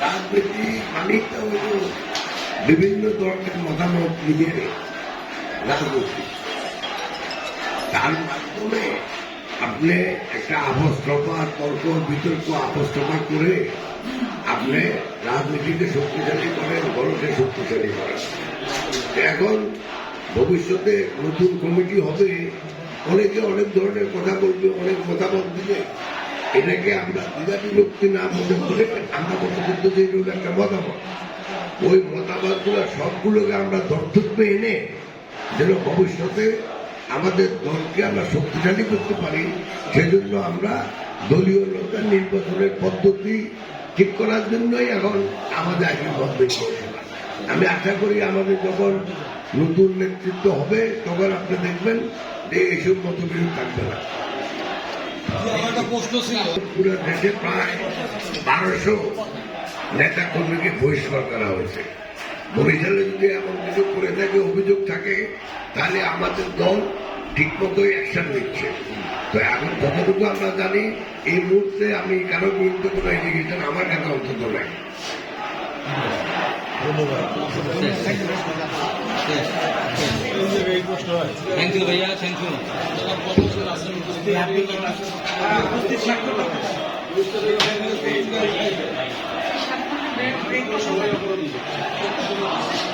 রাজনীতি মানেটা হলো বিভিন্ন ধরনের মতামত নিয়ে রাজনীতি তার মাধ্যমে আপনি একটা আবস্থা তর্ক বিতর্ক আবস্থা করে আপনি রাজনীতিকে শক্তিশালী করেন গণকে শক্তিশালী করেন এখন ভবিষ্যতে নতুন কমিটি হবে অনেকে অনেক ধরনের কথা বলবে অনেক মতামত দিবে এটাকে আমরা দ্বিধা বিভক্তি না মনে করে আমরা করতে যে একটা মতামত? ওই মতামতগুলো সবগুলোকে আমরা দর্শকবে এনে যেন ভবিষ্যতে আমাদের দলকে আমরা শক্তিশালী করতে পারি, সেজন্য আমরা দলীয় লোকের নির্বাচনের পদ্ধতি ঠিক করার জন্যই এখন আমাদের আগে মত বেশি আমি আশা করি আমাদের যখন নতুন নেতৃত্ব হবে, তখন আপনি দেখবেন যে এইসব মতবিরোধ থাকবে না। বারোশো নেতা কর্মীকে বহিষ্কার করা হয়েছে। বরিশালে যদি এমন কিছু করে থাকে, অভিযোগ থাকে, তাহলে আমাদের দল ঠিক মতোই অ্যাকশন নিচ্ছে। তো এখন যতটুকু আমরা জানি, এই মুহূর্তে আমি কারোর বিরুদ্ধে কোনো এলিগেশন আমার কাছে অন্তত নাই। থ্যাংক ইউ ভাইয়া থ্যাংক ইউ উপস্থিত